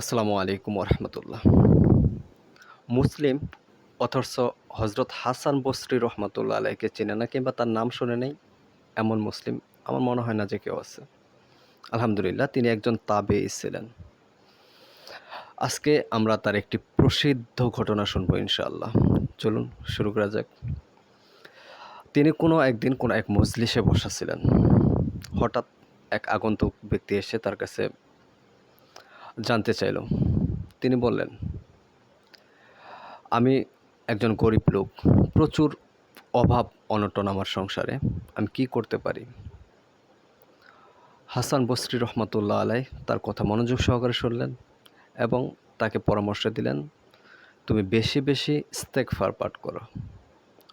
আসসালামু আলাইকুম রহমতুল্লাহ মুসলিম, অথচ হজরত হাসান বসরি রহমতুল্লাহ আলাইকে চেনে না কিংবা তার নাম শুনে নেই, এমন মুসলিম আমার মনে হয় না যে কেউ আছে। আলহামদুলিল্লাহ, তিনি একজন তাবে ছিলেন। আজকে আমরা তার একটি প্রসিদ্ধ ঘটনা শুনব ইনশাআল্লাহ। চলুন, শুরু করা যাক। তিনি কোনো একদিন কোনো এক মজলিসে বসা হঠাৎ এক আগন্তুক ব্যক্তি এসে তার কাছে জানতে চাইল। তিনি বললেন, আমি একজন গরিব লোক। প্রচুর অভাব, অনটন আমার সংসারে। আমি কি করতে পারি? হাসান বসরি রহমতুল্লাহ আলাই তার কথা মনোযোগ সহকারে শুনলেন এবং তাকে পরামর্শ দিলেন, তুমি বেশি বেশি ফার পাঠ করো।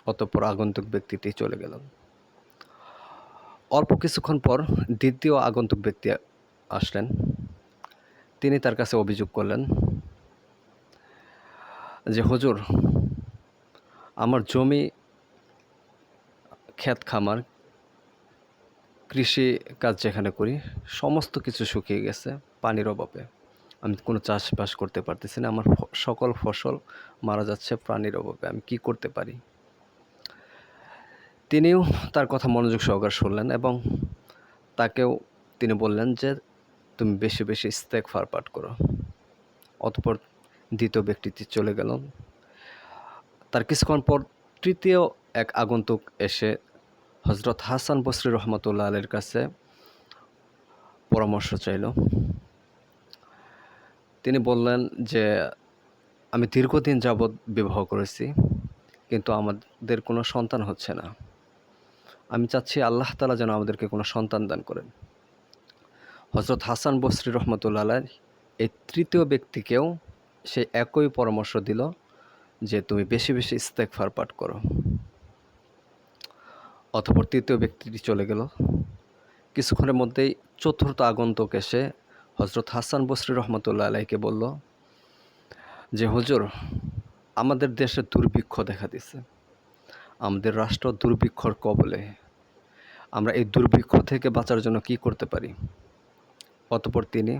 অতঃপর আগন্তুক ব্যক্তিটি চলে গেল। অল্প কিছুক্ষণ পর দ্বিতীয় আগন্তুক ব্যক্তি আসলেন। তিনি তার কাছে অভিযোগ করলেন যে, হুজুর, আমার জমি ক্ষেত খামার, কৃষি কাজ যেখানে করি, সমস্ত কিছু শুকিয়ে গেছে পানির অভাবে। আমি কোনো চাষবাস করতে পারতেছি না, আমার সকল ফসল মারা যাচ্ছে প্রাণীর অভাবে, আমি কি করতে পারি? তিনিও তার কথা মনোযোগ সহকারে শুনলেন এবং তাকেও তিনি বললেন যে তুমি বেশি বেশি ফার পাঠ করো। অতপর দ্বিতীয় ব্যক্তিটি চলে গেল। তার কিছুক্ষণ পর তৃতীয় এক আগন্তুক এসে হজরত হাসান বসরি রহমতুল্লাহ আলের কাছে পরামর্শ চাইল। তিনি বললেন যে, আমি দীর্ঘদিন যাবৎ বিবাহ করেছি, কিন্তু আমাদের কোনো সন্তান হচ্ছে না। আমি চাচ্ছি আল্লাহ তালা যেন আমাদেরকে কোনো সন্তান দান করেন। হজরত হাসান বসরি রহমতুল্লাহ এই তৃতীয় ব্যক্তিকেও সে একই পরামর্শ দিল যে তুমি বেশি বেশি ইস্তেকফার পাঠ করো। অথবা তৃতীয় ব্যক্তিটি চলে গেল। কিছুক্ষণের মধ্যেই চতুর্থ আগন্তক এসে হজরত হাসান বসরি রহমতুল্লাহ আলাইকে বলল, যে হুজুর, আমাদের দেশে দুর্ভিক্ষ দেখা দিছে। আমাদের রাষ্ট্র দুর্ভিক্ষর কবলে। আমরা এই দুর্ভিক্ষ থেকে বাঁচার জন্য কি করতে পারি? অতপর তিনি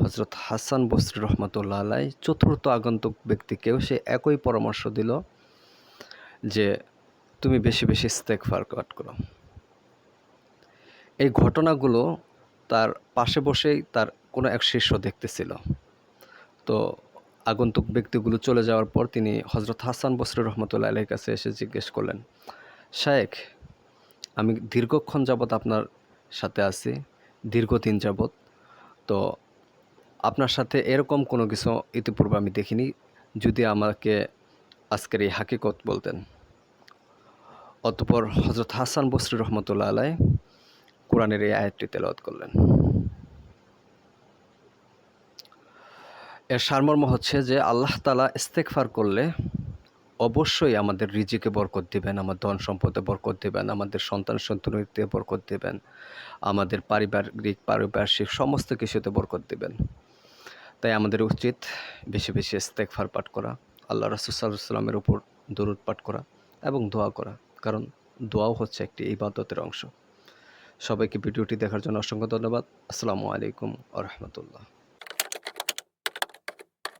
হজরত হাসান বসরি রহমতুল্লাহ আলাই চতুর্থ আগন্তুক ব্যক্তিকেও সে একই পরামর্শ দিল যে তুমি বেশি বেশি ফার কাট করো। এই ঘটনাগুলো তার পাশে বসেই তার কোনো এক শিষ্য দেখতেছিল। তো আগন্তুক ব্যক্তিগুলো চলে যাওয়ার পর তিনি হজরত হাসান বসরি রহমতুল্লাহ আলের কাছে এসে জিজ্ঞেস করলেন, শায়েখ, আমি দীর্ঘক্ষণ যাবৎ আপনার সাথে আছি। দীর্ঘদিন যাবৎ। তো আপনার সাথে এরকম কোনো কিছু ইতিপূর্বে আমি দেখিনি, যদি আমাকে আজকের এই হাকিকত বলতেন। অতপর হজরত হাসান বসরি রহমতুল্লাহ আলাই কোরআনের এই আয়াতটি তেলাওয়াত করলেন। এর সারমর্ম হচ্ছে যে আল্লাহ তালা ইস্তেকফার করলে অবশ্যই আমাদের রিজিকে বরকত দেবেন, আমার ধন সম্পদে বরকত দেবেন, আমাদের সন্তান সন্তানিতে বরকত দেবেন, আমাদের পারিবারিক, পারিপার্শ্বিক সমস্ত কিছুতে বরকত দেবেন। তাই আমাদের উচিত বেশি বেশি ইস্তেকফার পাঠ করা, আল্লাহ রসুল্লাহামের উপর দরুদ পাঠ করা এবং দোয়া করা, কারণ দোয়াও হচ্ছে একটি ইবাদতের অংশ। সবাইকে ভিডিওটি দেখার জন্য অসংখ্য ধন্যবাদ। আসসালামু আলাইকুম আ রহমতুল্লাহ।